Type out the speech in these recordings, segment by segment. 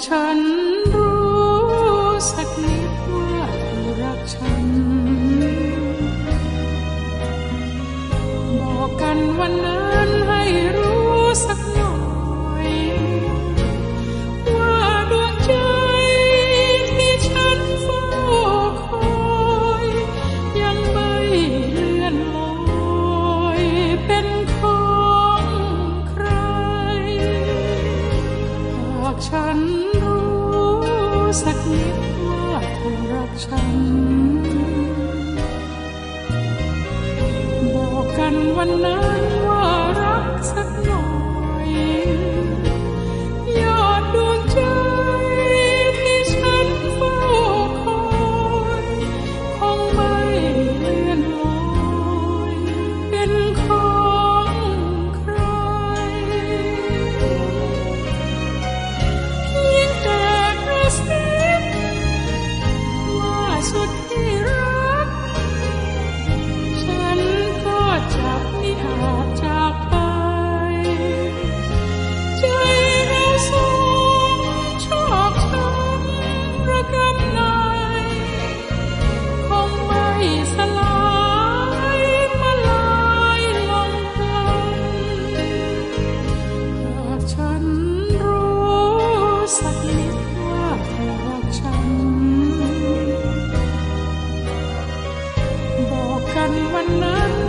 春。 สักนิดว่าเธอรักฉัน บอกกันวันนั้น กันวันนั้น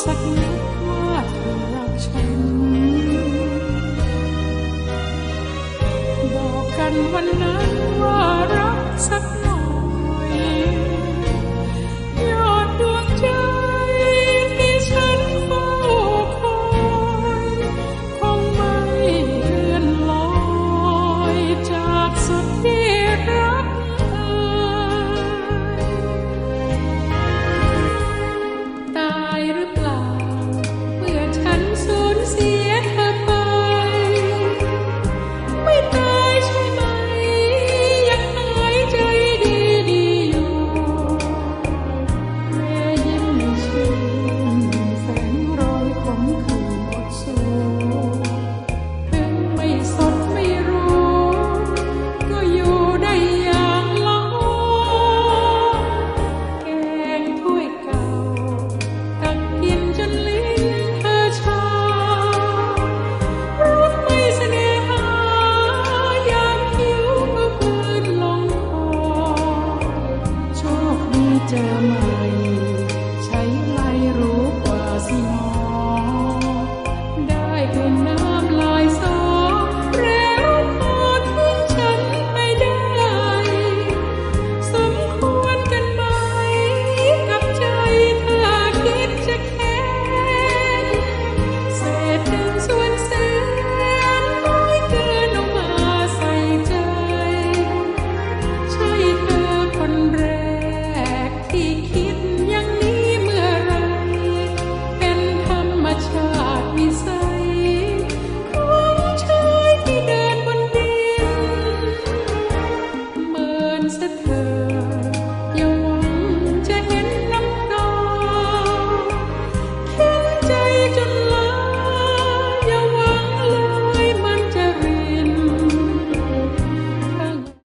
สักนิดว่าเธอรักฉัน บอกกันวันนั้น